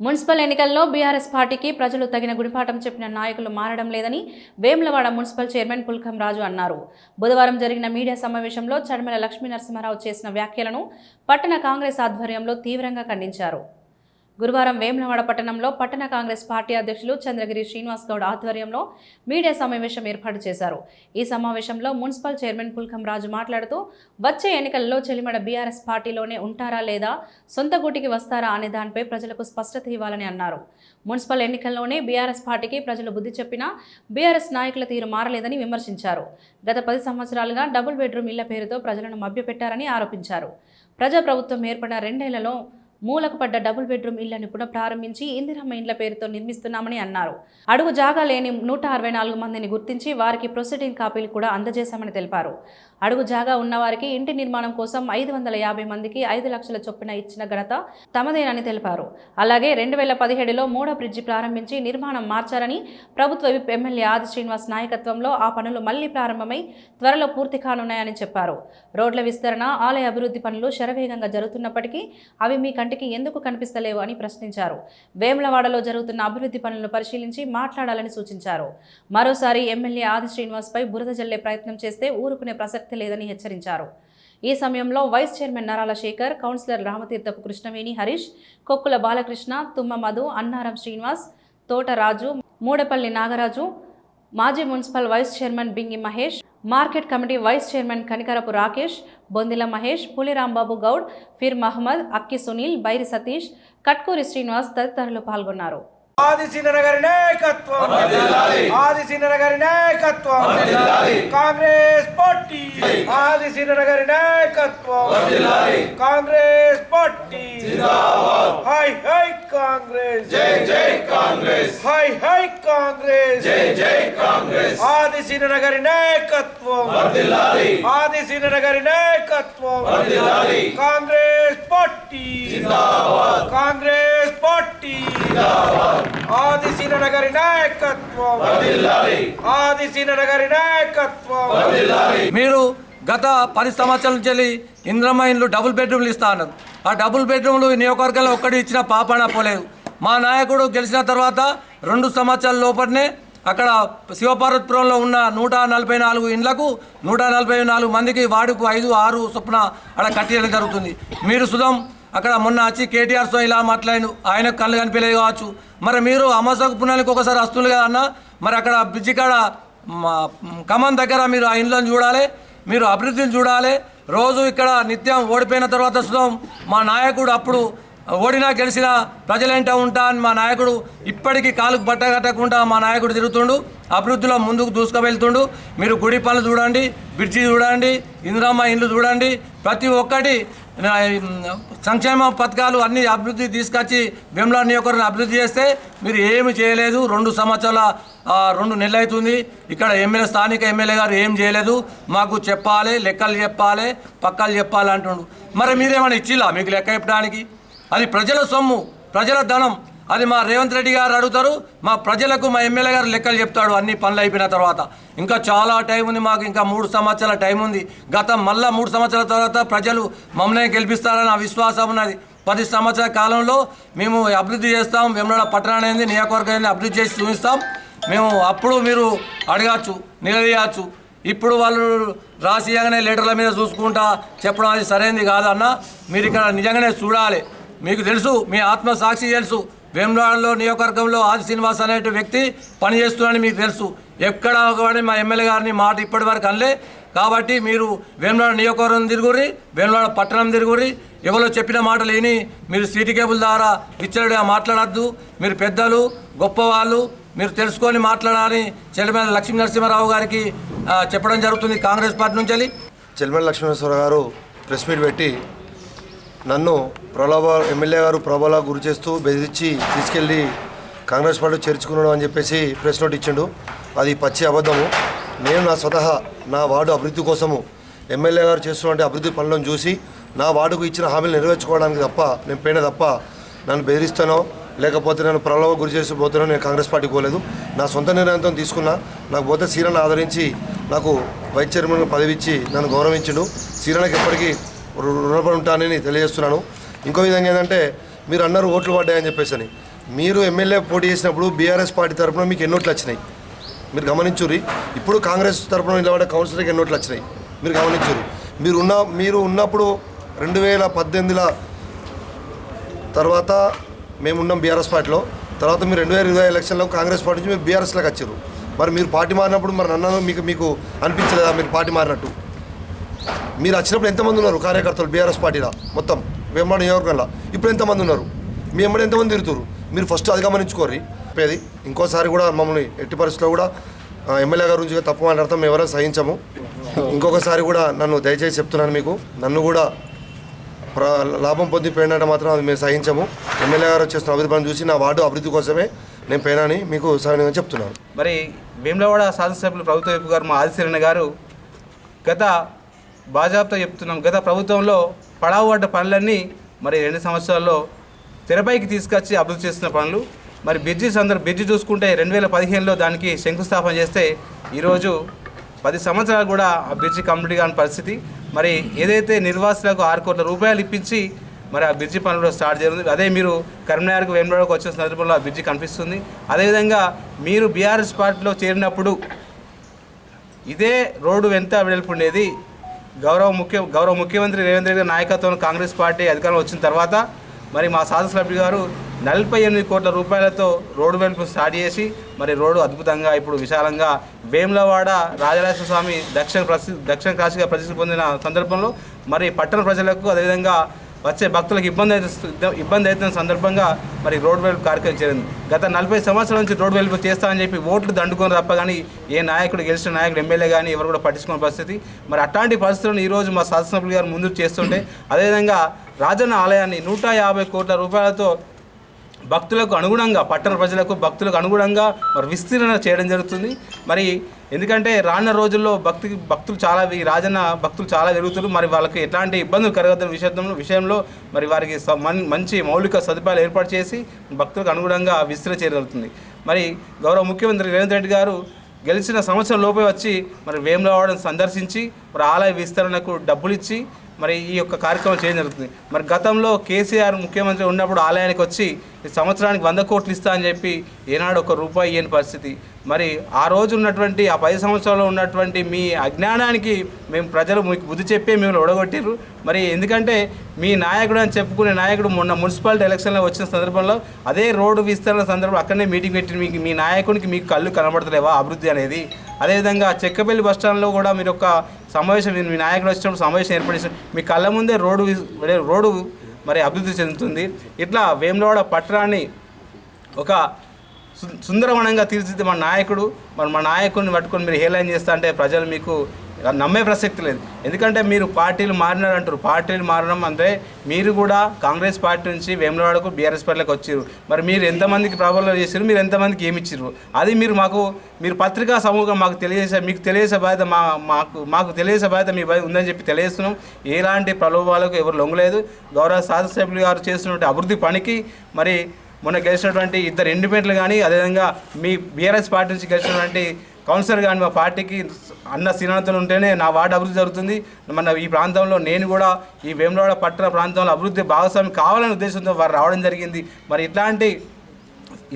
Municipal ఎన్నికల్లో BRS పార్టీకి ప్రజలు తగిన గుణపాఠం చెప్పిన నాయకులు మారడం లేదని వేములవాడ మున్సిపల్ చైర్మన్ పుల్కం రాజు అన్నారు. బుధవారం జరిగిన మీడియా సమావేశంలో చడమల లక్ష్మీ నరసింహారావు చేసిన వ్యాఖ్యలను పట్టణ కాంగ్రెస్ ఆధ్వర్యంలో తీవ్రంగా ఖండించారు. గురువారం వేములవాడ పట్టణంలో పట్టణ కాంగ్రెస్ పార్టీ అధ్యక్షులు చంద్రగిరి శ్రీనివాస్ గౌడ్ ఆధ్వర్యంలో మీడియా సమావేశం ఏర్పాటు చేశారు. ఈ సమావేశంలో మున్సిపల్ చైర్మన్ పుల్కం రాజు మాట్లాడుతూ వచ్చే ఎన్నికల్లో చెలిమడ బీఆర్ఎస్ పార్టీలోనే ఉంటారా లేదా సొంత గూటికి వస్తారా అనే దానిపై ప్రజలకు స్పష్టత ఇవ్వాలని అన్నారు. మున్సిపల్ ఎన్నికల్లోనే బీఆర్ఎస్ పార్టీకి ప్రజలు బుద్ధి చెప్పినా బీఆర్ఎస్ నాయకుల తీరు మారలేదని విమర్శించారు. గత పది సంవత్సరాలుగా డబుల్ బెడ్రూమ్ ఇళ్ళ పేరుతో ప్రజలను మభ్యపెట్టారని ఆరోపించారు. ప్రజాప్రభుత్వం ఏర్పడిన రెండేళ్ళలో మూలకు పడ్డ డబుల్ బెడ్రూమ్ ఇళ్ళను కూడా ప్రారంభించి ఇందిరమ్మ ఇండ్ల పేరుతో నిర్మిస్తున్నామని అన్నారు. అడుగు జాగా లేని నూట అరవై నాలుగు మందిని గుర్తించి వారికి ప్రొసీడింగ్ కాపీలు కూడా అందజేశామని తెలిపారు. అడుగు జాగా ఉన్నవారికి ఇంటి నిర్మాణం కోసం ఐదు వందల యాభై మందికి ఐదు లక్షల చొప్పున ఇచ్చిన ఘనత తమదేనని తెలిపారు. అలాగే రెండు వేల పదిహేడులో మూడో బ్రిడ్జి ప్రారంభించి నిర్మాణం మార్చారని ప్రభుత్వ విప్ ఎమ్మెల్యే ఆది శ్రీనివాస్ నాయకత్వంలో ఆ పనులు మళ్ళీ ప్రారంభమై త్వరలో పూర్తి కానున్నాయని చెప్పారు. రోడ్ల విస్తరణ ఆలయ అభివృద్ధి పనులు శరవేగంగా జరుగుతున్నప్పటికీ అవి మీ కంటికి ఎందుకు కనిపిస్తలేవు అని ప్రశ్నించారు. వేములవాడలో జరుగుతున్న అభివృద్ధి పనులను పరిశీలించి మాట్లాడాలని సూచించారు. మరోసారి ఎమ్మెల్యే ఆది శ్రీనివాస్పై బురద జల్లే ప్రయత్నం చేస్తే ఊరుకునే ప్రసక్తి లేదని హెచ్చరించారు. ఈ సమయంలో vice chairman Narala Shekar councillor Ramatheerthapu Krishnaveni Harish Kokkula Balakrishna Thumma Madhu Annaram Srinivas Thota Raju Moodapalli Nagaraju మాజీ municipal vice chairman Bingi Mahesh market committee vice chairman Kanikarapu Rakesh Bondila Mahesh Pulirambabu Goud Phir Mohammed అక్కి సునీల్ బైరి సతీష్ కట్కూరి శ్రీనివాస్ తదితరులు పాల్గొన్నారు. ఆది సినర గారి నాయకత్వం ఆది సినర గారి నాయకత్వం Congress party. గారి నాయకత్వం. కాంగ్రెస్ పార్టీ. హై హై కాంగ్రెస్. జై జై కాంగ్రెస్. హై హై కాంగ్రెస్. జై జై కాంగ్రెస్. ఆది సినర గారి నాయకత్వం. ఆది సినర గారి నాయకత్వం. కాంగ్రెస్ పార్టీ. కాంగ్రెస్ పార్టీ. ఆది సినగరి నాయకత్వం. ఆది సినగరి నాయకత్వం. మీరు గత పది సంవత్సరాల నుంచి ఇంద్రమ్మ ఇండ్లు డబుల్ బెడ్రూమ్లు ఇస్తా అన్నారు. ఆ డబుల్ బెడ్రూమ్లు నియోజకవర్గంలో ఒక్కటి ఇచ్చిన పాపన పోలేదు. మా నాయకుడు గెలిచిన తర్వాత రెండు సంవత్సరాల లోపలనే అక్కడ శివపార్వతిపురంలో ఉన్న నూట నలభై నాలుగు ఇండ్లకు నూట నలభై నాలుగు మందికి వాడుకు ఐదు ఆరు చొప్పున అక్కడ కట్టేయడం జరుగుతుంది. మీరు సుధం అక్కడ మొన్న వచ్చి కేటీఆర్తో ఇలా మాట్లాడిను ఆయన కళ్ళు కనిపించలేదు కావచ్చు. మరి మీరు అమాసకు పుణ్యానికి ఒకసారి వస్తుంది కదా అన్న మరి అక్కడ బ్రిడ్జి కాడ మా ఖమ్మం దగ్గర మీరు ఆ ఇండ్లను చూడాలి. మీరు అభివృద్ధిని చూడాలి. రోజు ఇక్కడ నిత్యం ఓడిపోయిన తర్వాత సుధం మా నాయకుడు అప్పుడు ఓడినా గెలిచినా ప్రజలేంట ఉంటా అని మా నాయకుడు ఇప్పటికీ కాలుకు బట్టగట్టకుండా మా నాయకుడు తిరుగుతుండు అభివృద్ధిలో ముందుకు దూసుకువెళ్తుండు. మీరు గుడి పనులు చూడండి బ్రిడ్జి చూడండి ఇందిరామ్మ ఇండ్లు చూడండి ప్రతి ఒక్కటి సంక్షేమ పథకాలు అన్ని అభివృద్ధి తీసుకొచ్చి భీమలా నియోజకవర్గం అభివృద్ధి చేస్తే మీరు ఏమి చేయలేదు. రెండు సంవత్సరాల రెండు నెలలు అవుతుంది ఇక్కడ ఎమ్మెల్యే స్థానిక ఎమ్మెల్యే గారు ఏం చేయలేదు. మాకు చెప్పాలి లెక్కలు చెప్పాలి పక్కలు చెప్పాలి అంటుండు. మరి మీరేమైనా ఇచ్చిలా మీకు లెక్క చెప్పడానికి? అది ప్రజల సొమ్ము ప్రజల ధనం. అది మా రేవంత్ రెడ్డి గారు అడుగుతారు మా ప్రజలకు మా ఎమ్మెల్యే గారు లెక్కలు చెప్తాడు అన్ని పనులు అయిపోయిన తర్వాత. ఇంకా చాలా టైం ఉంది మాకు ఇంకా మూడు సంవత్సరాల టైం ఉంది. గతం మళ్ళా మూడు సంవత్సరాల తర్వాత ప్రజలు మమ్మల్ని గెలిపిస్తారని ఆ విశ్వాసం ఉన్నది. పది సంవత్సరాల కాలంలో మేము అభివృద్ధి చేస్తాం వెమ్లడ పట్టణాన్ని నియోజకవర్గం అభివృద్ధి చేసి చూపిస్తాం. మేము అప్పుడు మీరు అడగచ్చు నిలదీయచ్చు. ఇప్పుడు వాళ్ళు రాసియగానే లీటర్ల మీద చూసుకుంటా చెప్పడం అది సరైనది కాదన్న మీరు ఇక్కడ నిజంగానే చూడాలి. మీకు తెలుసు మీ ఆత్మ సాక్షి తెలుసు. వేమనాడలో నియోజకవర్గంలో ఆది శ్రీనివాస్ అనే వ్యక్తి పనిచేస్తున్నాడని మీకు తెలుసు. ఎక్కడ ఒకవాడి మా ఎమ్మెల్యే గారిని మాట ఇప్పటి వరకు అనలే. కాబట్టి మీరు వేములవాడ నియోజకవర్గం తిరుగురి వేములవాడ పట్టణం తిరుగురి ఎవరో చెప్పిన మాటలు విని మీరు సీటీ కేబుల్ ద్వారా విచ్చలుగా మాట్లాడద్దు. మీరు పెద్దలు గొప్పవాళ్ళు మీరు తెలుసుకొని మాట్లాడాలని చెల్లమల లక్ష్మీ నరసింహారావు గారికి చెప్పడం జరుగుతుంది కాంగ్రెస్ పార్టీ నుంచి చెల్లమల చెల్మెల గారు ప్రెస్ మీట్ పెట్టి నన్ను ప్రలోభ ఎమ్మెల్యే గారు ప్రభలా గురి చేస్తూ బెదిరించి తీసుకెళ్ళి కాంగ్రెస్ పార్టీ చేర్చుకున్నాడు అని చెప్పేసి ప్రెస్ నోట్ ఇచ్చిండు. అది పచ్చి అబద్ధము. నేను నా స్వతహా నా వార్డు అభివృద్ధి కోసము ఎమ్మెల్యే గారు చేస్తున్నటువంటి అభివృద్ధి పనులను చూసి నా వార్డుకు ఇచ్చిన హామీలు నెరవేర్చుకోవడానికి తప్ప నేను పోయిన తప్ప నన్ను బెదిరిస్తానో లేకపోతే నన్ను ప్రలోభ గురి చేసి పోతున్నాను నేను కాంగ్రెస్ పార్టీ పోలేదు. నా సొంత నిర్ణయంతో తీసుకున్నా. నాకు పోతే సీరను ఆదరించి నాకు వైస్ చైర్మన్ పదవి ఇచ్చి నన్ను గౌరవించడు. సీరణకి ఎప్పటికీ రుణపడి ఉంటానని తెలియజేస్తున్నాను. ఇంకో విధంగా ఏంటంటే మీరు అన్నారు ఓట్లు పడ్డాయని చెప్పేసి అని మీరు ఎమ్మెల్యే పోటీ చేసినప్పుడు బీఆర్ఎస్ పార్టీ తరఫున మీకు ఎన్నోట్లు వచ్చినాయి? మీరు గమనించుర్రి. ఇప్పుడు కాంగ్రెస్ తరఫున నిలబడే కౌన్సిలర్కి ఎన్నోట్లు వచ్చినాయి? మీరు గమనించుర్రి. మీరు ఉన్న మీరు ఉన్నప్పుడు రెండు వేల పద్దెనిమిదిలో తర్వాత మేము ఉన్నాం బీఆర్ఎస్ పార్టీలో. తర్వాత మీరు రెండు వేల ఇరవై ఎలక్షన్లో కాంగ్రెస్ పార్టీ నుంచి మీరు బీఆర్ఎస్లోకి వచ్చారు. మరి మీరు పార్టీ మారినప్పుడు మరి నన్ను మీకు మీకు అనిపించలేదా మీరు పార్టీ మారినట్టు? మీరు వచ్చినప్పుడు ఎంతమంది ఉన్నారు కార్యకర్తలు బీఆర్ఎస్ పార్టీలో మొత్తం? వేమవాడ నియోజకవర్గంలో. ఇప్పుడు ఎంతమంది ఉన్నారు? మీ ఎమ్మడి ఎంతమంది తిరుగుతారు మీరు ఫస్ట్ అది గమనించుకోరు చెప్పేది ఇంకోసారి కూడా మమ్మల్ని ఎట్టి పరిస్థితుల్లో కూడా ఎమ్మెల్యే గారి గురించి తప్పు మాట్లాడతాం మేము ఎవరైనా సహించము. ఇంకొకసారి కూడా నన్ను దయచేసి చెప్తున్నాను మీకు నన్ను కూడా లాభం పొంది పోయినట్టు మాత్రం అది మేము సహించము. ఎమ్మెల్యే గారు చేస్తున్న అభివృద్ధి పని చూసి నా వార్డు అభివృద్ధి కోసమే నేను పోయినాని మీకు సహాయంగా చెప్తున్నాను. మరి భీమలవాడ శాసనసభ్యులు ప్రభుత్వ వైపు గారు మా ఆదిశరణ గారు గత బాజాబ్తో చెప్తున్నాం గత ప్రభుత్వంలో పడావు పడ్డ పనులన్నీ మరి రెండు సంవత్సరాల్లో తెరపైకి తీసుకొచ్చి అభివృద్ధి చేస్తున్న పనులు. మరి బ్రిడ్జి సందర్ బ్రిడ్జి చూసుకుంటే రెండు వేల పదిహేనులో దానికి శంకుస్థాపన చేస్తే ఈరోజు పది సంవత్సరాలు కూడా ఆ బ్రిడ్జి కంప్లీట్ కాని పరిస్థితి. మరి ఏదైతే నిర్వాసులకు ఆరు కోట్ల రూపాయలు ఇప్పించి మరి ఆ బ్రిడ్జి పనులు స్టార్ట్ జరుగుతుంది అదే మీరు కరీంనగర్కు వేములవాడకు వచ్చిన సందర్భంలో ఆ బ్రిడ్జి కనిపిస్తుంది. అదేవిధంగా మీరు బీఆర్ఎస్ పార్టీలో చేరినప్పుడు ఇదే రోడ్డు ఎంత వెడల్పు ఉండేది. గౌరవ ముఖ్య గౌరవ ముఖ్యమంత్రి రేవంత్ రెడ్డి నాయకత్వంలో కాంగ్రెస్ పార్టీ అధికారం వచ్చిన తర్వాత మరి మా శాసనసభ్యులు గారు నలభై ఎనిమిది కోట్ల రూపాయలతో రోడ్డు వెలుపు స్టార్ట్ చేసి మరి రోడ్డు అద్భుతంగా ఇప్పుడు విశాలంగా వేములవాడ రాజరాజేశ్వర స్వామి దక్షిణ ప్రసిద్ధి దక్షిణ కాశీగా ప్రసిద్ధి పొందిన సందర్భంలో మరి పట్టణ ప్రజలకు అదేవిధంగా వచ్చే భక్తులకు ఇబ్బంది అయితే ఇబ్బంది అవుతున్న సందర్భంగా మరి రోడ్ వెలుపు కార్యక్రమం చేరింది. గత నలభై సంవత్సరాల నుంచి రోడ్ వెలుపు చేస్తామని చెప్పి ఓట్లు దండుకొని తప్ప కానీ ఏ నాయకుడు గెలిచిన నాయకుడు ఎమ్మెల్యే కానీ ఎవరు కూడా పట్టించుకునే పరిస్థితి. మరి అట్లాంటి పరిస్థితులను ఈరోజు మా శాసనసభ్యులు గారు ముందుకు చేస్తుంటే అదేవిధంగా రాజన్న ఆలయాన్ని నూట యాభై కోట్ల రూపాయలతో భక్తులకు అనుగుణంగా పట్టణ ప్రజలకు భక్తులకు అనుగుణంగా మరి విస్తీర్ణ చేయడం జరుగుతుంది. మరి ఎందుకంటే రానున్న రోజుల్లో భక్తి భక్తులు చాలా ఈ రాజన్న భక్తులు చాలా పెరుగుతారు. మరి వాళ్ళకి ఎట్లాంటి ఇబ్బందులు కలగదని విషయంలో విషయంలో మరి వారికి మంచి మౌలిక సదుపాయాలు ఏర్పాటు చేసి భక్తులకు అనుగుణంగా విస్తరణ చేయగలుగుతుంది మరి గౌరవ ముఖ్యమంత్రి రేవంత్ రెడ్డి గారు గెలిచిన సంవత్సరం లోపే వచ్చి మరి వేములవాడను సందర్శించి మరి ఆలయ విస్తరణకు డబ్బులు ఇచ్చి మరి ఈ యొక్క కార్యక్రమం చేయడం జరుగుతుంది. మరి గతంలో కేసీఆర్ ముఖ్యమంత్రి ఉన్నప్పుడు ఆలయానికి వచ్చి సంవత్సరానికి వంద కోట్లు ఇస్తా అని చెప్పి ఏనాడు ఒక రూపాయి ఇయ్యని పరిస్థితి. మరి ఆ రోజు ఉన్నటువంటి ఆ పది సంవత్సరాల్లో ఉన్నటువంటి మీ అజ్ఞానానికి మేము ప్రజలు మీకు బుద్ధి చెప్పే మిమ్మల్ని ఒడగొట్టిర్రు మరి ఎందుకంటే మీ నాయకుడు అని చెప్పుకునే నాయకుడు మొన్న మున్సిపాలిటీ ఎలక్షన్లో వచ్చిన సందర్భంలో అదే రోడ్డు విస్తరణ సందర్భంలో అక్కడనే మీటింగ్ పెట్టిన మీకు మీ నాయకునికి మీకు కళ్ళు కనబడతలేవా అభివృద్ధి అనేది? అదేవిధంగా చెక్కపల్లి బస్ స్టాండ్లో కూడా మీరు ఒక సమావేశం మీ- మీ నాయకుడు వచ్చినప్పుడు సమావేశం ఏర్పడేసి మీ కళ్ళ ముందే రోడ్డు రోడ్డు మరి అభివృద్ధి చెందుతుంది. ఇట్లా వేములవాడ పట్టణాన్ని ఒక సు- సుందరవనంగా తీర్చిదిద్దే మన నాయకుడు. మరి మా నాయకుడిని పట్టుకొని మీరు హేళన చేస్తా అంటే ప్రజలు మీకు నమ్మే ప్రసక్తి లేదు. ఎందుకంటే మీరు పార్టీలు మారినారంటారు పార్టీలు మారడం అంటే మీరు కూడా కాంగ్రెస్ పార్టీ నుంచి వేములవాడకు బీఆర్ఎస్ పార్టీలకు వచ్చారు మరి మీరు ఎంతమందికి ప్రాబ్లం చేశారు మీరు ఎంతమందికి ఏమి ఇచ్చారు అది మీరు మాకు మీరు పత్రికా సమూహం మాకు తెలియజేసే మీకు తెలియజేసే బాధ్యత మా మాకు మాకు తెలియజేసే బాధ్యత మీ ఉందని చెప్పి తెలియజేస్తున్నాం. ఎలాంటి ప్రలోభాలకు ఎవరు లొంగలేదు. గౌరవ శాసనసభ్యులు గారు చేస్తున్నటువంటి అభివృద్ధి పనికి మరి మొన్న గెలిచినటువంటి ఇద్దరు ఇండిపెండెంట్లు కానీ అదేవిధంగా మీ బీఆర్ఎస్ పార్టీ నుంచి గెలిచినటువంటి కౌన్సిలర్ కానీ మా పార్టీకి అన్న శ్రీనాథులు ఉంటేనే నా వార్డు అభివృద్ధి జరుగుతుంది. మన ఈ ప్రాంతంలో నేను కూడా ఈ వేములవాడ పట్టణ ప్రాంతంలో అభివృద్ధి భాగస్వామి కావాలనే ఉద్దేశంతో వారు రావడం జరిగింది. మరి ఇట్లాంటి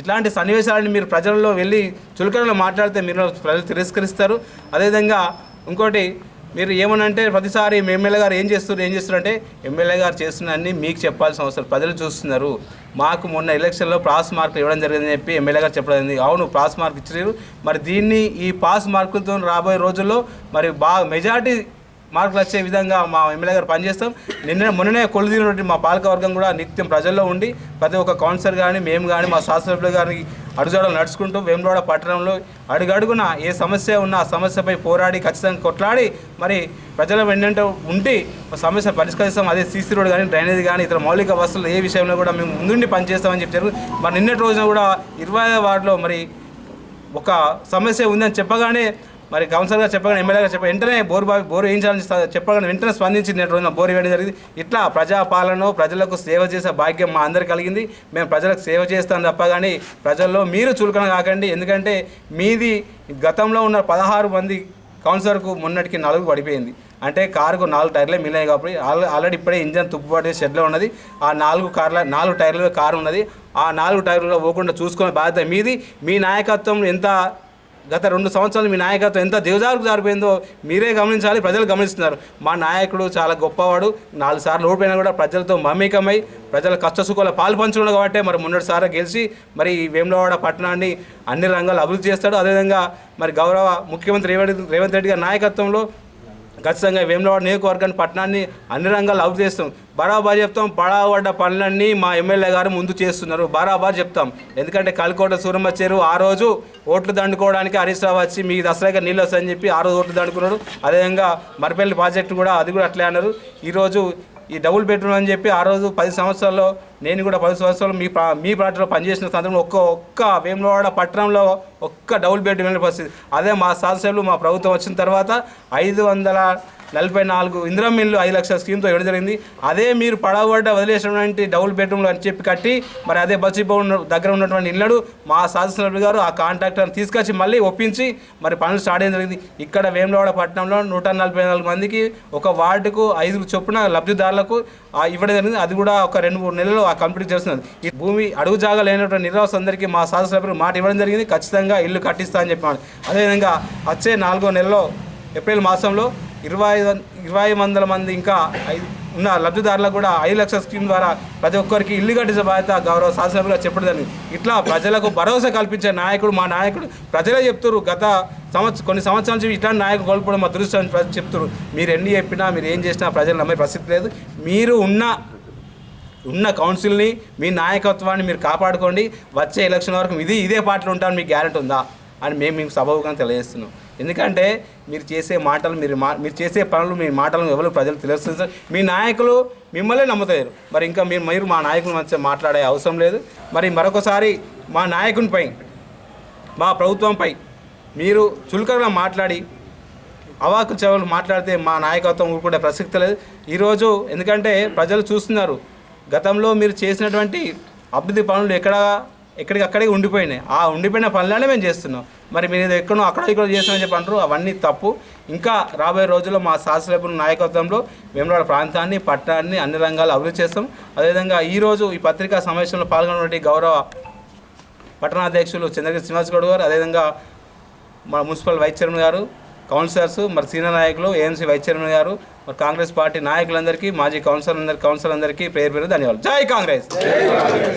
ఇట్లాంటి సన్నివేశాలను మీరు ప్రజల్లో వెళ్ళి చులకనలో మాట్లాడితే మీరు ప్రజలు తిరస్కరిస్తారు. అదేవిధంగా ఇంకోటి మీరు ఏమనంటే ప్రతిసారి ఎమ్మెల్యే గారు ఏం చేస్తున్నారు ఏం చేస్తున్నారు అంటే ఎమ్మెల్యే గారు చేస్తున్నారని మీకు చెప్పాల్సిన అవసరం ప్రజలు చూస్తున్నారు. మాకు మొన్న ఎలక్షన్లో పాస్ మార్కులు ఇవ్వడం జరిగిందని చెప్పి ఎమ్మెల్యే గారు చెప్పడం జరిగింది. అవును పాస్ మార్క్ ఇచ్చారు మరి దీన్ని ఈ పాస్ మార్కులతో రాబోయే రోజుల్లో మరి బాగా మెజార్టీ మార్కులు వచ్చే విధంగా మా ఎమ్మెల్యే గారు పనిచేస్తాం నిన్న మొన్ననే కొలుదినటువంటి మా పాలకవర్గం కూడా నిత్యం ప్రజల్లో ఉండి ప్రతి ఒక్క కౌన్సిలర్ కానీ మేము కానీ మా శాసనసభ్యులు గారికి అడుగుజాడలు నడుచుకుంటూ వేములవాడ పట్టణంలో అడుగడుగున ఏ సమస్య ఉన్నా ఆ సమస్యపై పోరాడి ఖచ్చితంగా కొట్లాడి మరి ప్రజల వెంట ఉండి ఆ సమస్య పరిష్కరిస్తాం. అదే సీసీ రోడ్ కానీ డ్రైనేజ్ కానీ ఇతర మౌలిక వసతులు ఏ విషయంలో కూడా మేము ముందుండి పనిచేస్తామని చెప్పారు. మరి నిన్నటి రోజున కూడా ఇరవై వార్డులో మరి ఒక సమస్య ఉందని చెప్పగానే మరి కౌన్సిలర్ గారు చెప్పగానే ఎమ్మెల్యే గారు చెప్ప వెంటనే బోరు బావి బోరు వేయించాలని చెప్పగానే వెంటనే స్పందించి నేను రోజున బోరు వేయడం జరిగింది. ఇట్లా ప్రజాపాలన ప్రజలకు సేవ చేసే భాగ్యం మా అందరికి కలిగింది. మేము ప్రజలకు సేవ చేస్తాం తప్ప కానీ ప్రజల్లో మీరు చులకన కాకండి. ఎందుకంటే మీది గతంలో ఉన్న పదహారు మంది కౌన్సిలర్కు మొన్నటికి నాలుగు పడిపోయింది. అంటే కారుకు నాలుగు టైర్లే మిగిలినాయి కాబట్టి ఆల్రెడీ ఇప్పుడే ఇంజన్ తుప్పుపడే షెడ్లో ఉన్నది. ఆ నాలుగు కార్ల నాలుగు టైర్లు కారు ఉన్నది ఆ నాలుగు టైర్లు పోకుండా చూసుకునే బాధ్యత మీది. మీ నాయకత్వం ఎంత గత రెండు సంవత్సరాలు మీ నాయకత్వం ఎంత దిగజారుకు జారిపోయిందో మీరే గమనించాలి ప్రజలు గమనిస్తున్నారు. మా నాయకుడు చాలా గొప్పవాడు నాలుగు సార్లు ఓడిపోయినా కూడా ప్రజలతో మమేకమై ప్రజల కష్ట సుఖాల పాలు పంచుకున్నాడు కాబట్టి మరి మొన్నటిసారి గెలిచి మరి ఈ వేములవాడ పట్టణాన్ని అన్ని రంగాలు అభివృద్ధి చేస్తాడు. అదేవిధంగా మరి గౌరవ ముఖ్యమంత్రి రేవంత్ రేవంత్ రెడ్డి గారి నాయకత్వంలో ఖచ్చితంగా వేములవాడ నియోజకవర్గాన్ని పట్టణాన్ని అన్ని రంగాలు అభివృద్ధి చేస్తాం. బరాబర్ చెప్తాం పడాబడ్డ పనులన్నీ మా ఎమ్మెల్యే గారు ముందు చేస్తున్నారు. బరాబర్ చెప్తాం. ఎందుకంటే కలికోట సూరమ్మ చెరువు ఆ రోజు ఓట్లు దండుకోవడానికి హరీష్ రావు వచ్చి మీ దసరాగా నీళ్ళు వస్తాయని చెప్పి ఆ రోజు ఓట్లు దండుకున్నాడు. అదేవిధంగా మరిపల్లి ప్రాజెక్టు కూడా అది కూడా అట్లే అన్నారు. ఈరోజు ఈ డబుల్ బెడ్రూమ్ అని చెప్పి ఆ రోజు పది సంవత్సరాల్లో నేను కూడా పది సంవత్సరాలు మీ ప్రా మీ ప్రాంతంలో పనిచేసిన సందర్భంలో ఒక్క ఒక్క వేములవాడ పట్టణంలో ఒక్క డబుల్ బెడ్రూమ్ అనే పరిస్థితి. అదే మా శాసనసభ్యులు మా ప్రభుత్వం వచ్చిన తర్వాత ఐదు వందల నలభై నాలుగు ఇందిరా మిల్లు ఐదు లక్షల స్కీమ్తో ఇవ్వడం జరిగింది. అదే మీరు పడవబడ్డ వదిలేసినటువంటి డబుల్ బెడ్రూమ్లు అని చెప్పి కట్టి మరి అదే బస్సు భవన్ దగ్గర ఉన్నటువంటి ఇళ్ళడు మా శాసనసభ్యులు గారు ఆ కాంట్రాక్టర్ని తీసుకొచ్చి మళ్ళీ ఒప్పించి మరి పనులు స్టార్ట్ చేయడం జరిగింది. ఇక్కడ వేములవాడ పట్టణంలో నూట నలభై నాలుగు మందికి ఒక వార్డుకు ఐదు చొప్పున లబ్ధిదారులకు ఇవ్వడం జరిగింది. అది కూడా ఒక రెండు మూడు నెలలు ఆ కంప్లీట్ చేస్తున్నది. ఈ భూమి అడుగు జాగా లేనటువంటి నిర్వాసులందరికీ మా శాసనసభ్యులు మాట ఇవ్వడం జరిగింది. ఖచ్చితంగా ఇల్లు కట్టిస్తా అని చెప్పాను అదేవిధంగా వచ్చే నాలుగో నెలలో ఏప్రిల్ మాసంలో ఇరవై ఐదు ఇరవై వందల మంది ఇంకా ఉన్న లబ్ధిదారులకు కూడా ఐదు లక్షల స్కీమ్ ద్వారా ప్రతి ఒక్కరికి ఇల్లు కట్టించే బాధ్యత గౌరవ శాసనసభ్యులుగా చెప్పడం జరిగింది. ఇట్లా ప్రజలకు భరోసా కల్పించే నాయకుడు మా నాయకుడు ప్రజలే చెప్తారు గత సంవత్సరం కొన్ని సంవత్సరాల నుంచి ఇట్లాంటి నాయకులు కోల్పోవడం మా దృష్టి ప్రజలు చెప్తారు మీరు ఎన్ని చెప్పినా మీరు ఏం చేసినా ప్రజలు నమ్మే ప్రసక్తి లేదు. మీరు ఉన్న ఉన్న కౌన్సిల్ని మీ నాయకత్వాన్ని మీరు కాపాడుకోండి. వచ్చే ఎలక్షన్ వరకు ఇది ఇదే పార్టీలో ఉంటాను మీకు గ్యారెంటీ ఉందా? అని మేము మీకు సభాముఖంగా తెలియజేస్తున్నాం. ఎందుకంటే మీరు చేసే మాటలు మీరు మా మీరు చేసే పనులు మీ మాటలను ఎవరు ప్రజలు తెలుస్తుంది మీ నాయకులు మిమ్మల్నే నమ్ముతారు మరి ఇంకా మీరు మీరు మా నాయకుల మధ్య మాట్లాడే అవసరం లేదు. మరి మరొకసారి మా నాయకునిపై మా ప్రభుత్వంపై మీరు చులకనగా మాట్లాడి అవాకు చెవులు మాట్లాడితే మా నాయకత్వం ఊరుకుంటే ప్రసక్తి లేదు. ఈరోజు ఎందుకంటే ప్రజలు చూస్తున్నారు గతంలో మీరు చేసినటువంటి అభివృద్ధి పనులు ఎక్కడ ఎక్కడికక్కడే ఉండిపోయినాయి. ఆ ఉండిపోయిన పనులనే మేము చేస్తున్నాం. మరి మీరు ఎక్కడో అక్కడ ఇక్కడ చేస్తామని చెప్పి అంటారు అవన్నీ తప్పు. ఇంకా రాబోయే రోజుల్లో మా శాసనసభ్యుల నాయకత్వంలో వేములవాడ ప్రాంతాన్ని పట్టణాన్ని అన్ని రంగాలు అభివృద్ధి చేస్తాం. అదేవిధంగా ఈరోజు ఈ పత్రికా సమావేశంలో పాల్గొన్నటువంటి గౌరవ పట్టణాధ్యక్షులు చంద్రగిరి శ్రీనివాస్ గౌడ్ గారు అదేవిధంగా మన మున్సిపల్ వైస్ చైర్మన్ గారు కౌన్సిలర్స్ మరి సీనియర్ నాయకులు ఏఎంసీ వైస్ చైర్మన్ గారు మరి కాంగ్రెస్ పార్టీ నాయకులందరికీ మాజీ కౌన్సిలర్ అందరికీ కౌన్సిలర్ అందరికీ పేరు పేరు ధన్యవాదాలు. జై కాంగ్రెస్!